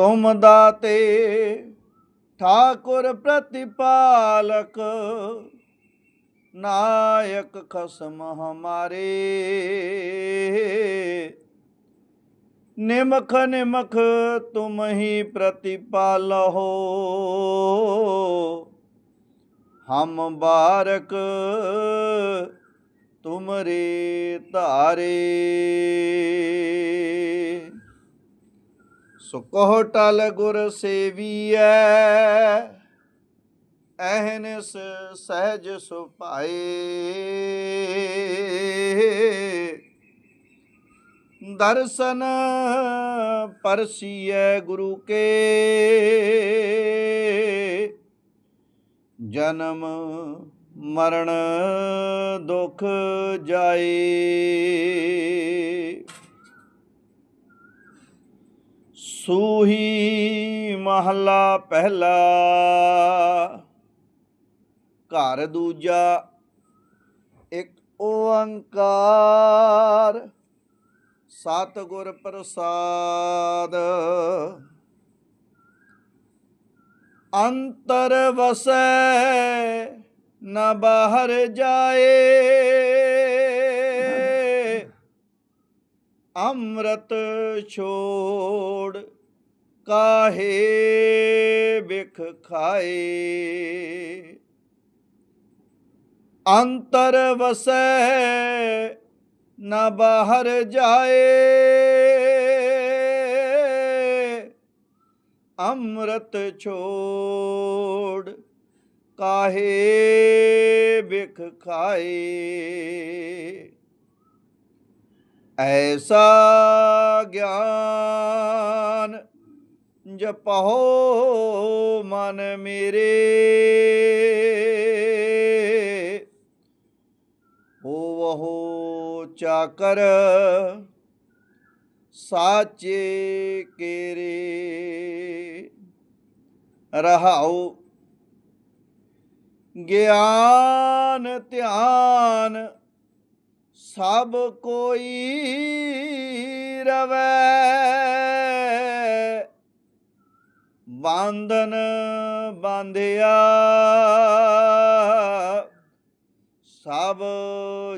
ਤੁਮ ਦਾਤੇ, ਠਾਕੁਰ ਪ੍ਰਤਿਪਾਲਕ, ਨਾਇਕ ਖਸਮ ਹਮਾਰੇ। ਨਿਮਖ ਨਿਮਖ ਤੁਮ ਹੀ ਪ੍ਰਤਿਪਾਲਹੁ ਹਮ ਬਾਰਕ ਤੁਮਰੇ ਧਾਰੇ। ਸੋ ਕਹੋ ਟਲ ਗੁਰ ਸੇਵੀਐ ਐਹਨਸ ਸਹਿਜ ਸੁਭਾਏ। ਦਰਸ਼ਨ ਪਰਸੀਐ ਗੁਰੂ ਕੇ, ਜਨਮ ਮਰਨ ਦੁਖ ਜਾਏ। ਸੂਹੀ ਮਹਲਾ ਪਹਿਲਾ। ਘਰ ਦੂਜਾ ਇੱਕ ਓੰਕਾਰ। ਸਤਿਗੁਰ ਪ੍ਰਸਾਦ ਅੰਤਰ ਵਸੈ ਨਾ ਬਾਹਰ ਜਾਏ। ਅੰਮ੍ਰਿਤ ਛੋੜ ਕਾਹੇ ਵਿਖ ਖਾਏ। ਅੰਤਰ ਵਸੈ ਨਾ ਬਾਹਰ ਜਾਏ। ਅੰਮ੍ਰਿਤ ਛੋੜ ਕਾਹੇ ਵਿਖ ਖਾਏ। ਐਸਾ ਗਿਆਨ ਜਪਹੁ ਮਨ ਮੇਰੇ। ਹੋਵਹੁ ਚਾਕਰ ਸਾਚੇ ਕੇਰੇ। ਰਹਾਉ ਗਿਆਨ ਧਿਆਨ ਸਭ ਕੋਈ ਰਵੈ। ਬੰਧਨ ਬਾਂਧਿਆ ਸਭ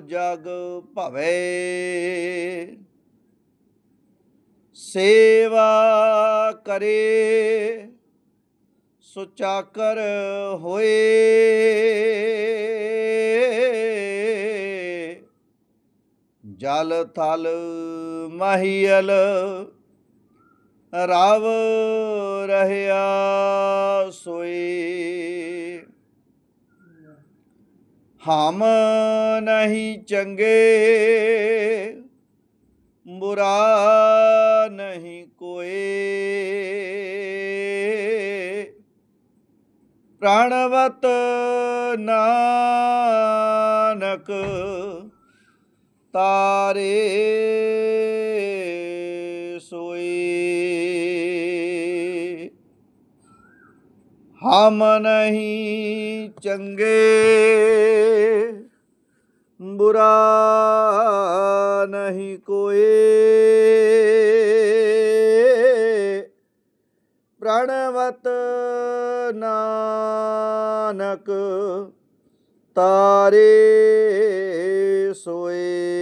ਜਗ ਭਵੇ। ਸੇਵਾ ਕਰੇ ਸੁਚਾਕਰ ਹੋਏ। ਜਲ ਥਲ ਮਹੀਲ ਰਾਵ ਰਹਿਆ ਸੋਈ ਹਮ ਨਹੀਂ ਚੰਗੇ ਬੁਰਾ ਨਹੀਂ ਕੋਏ। ਪ੍ਰਾਣਵਤ ਨਾਨਕ ਤਾਰੇ ਸੋਏ। ਹਮ ਨਹੀਂ ਚੰਗੇ ਬੁਰਾ ਨਹੀਂ ਕੋਏ। ਪ੍ਰਣਵਤ ਨਾਨਕ ਤਾਰੇ ਸੋਏ।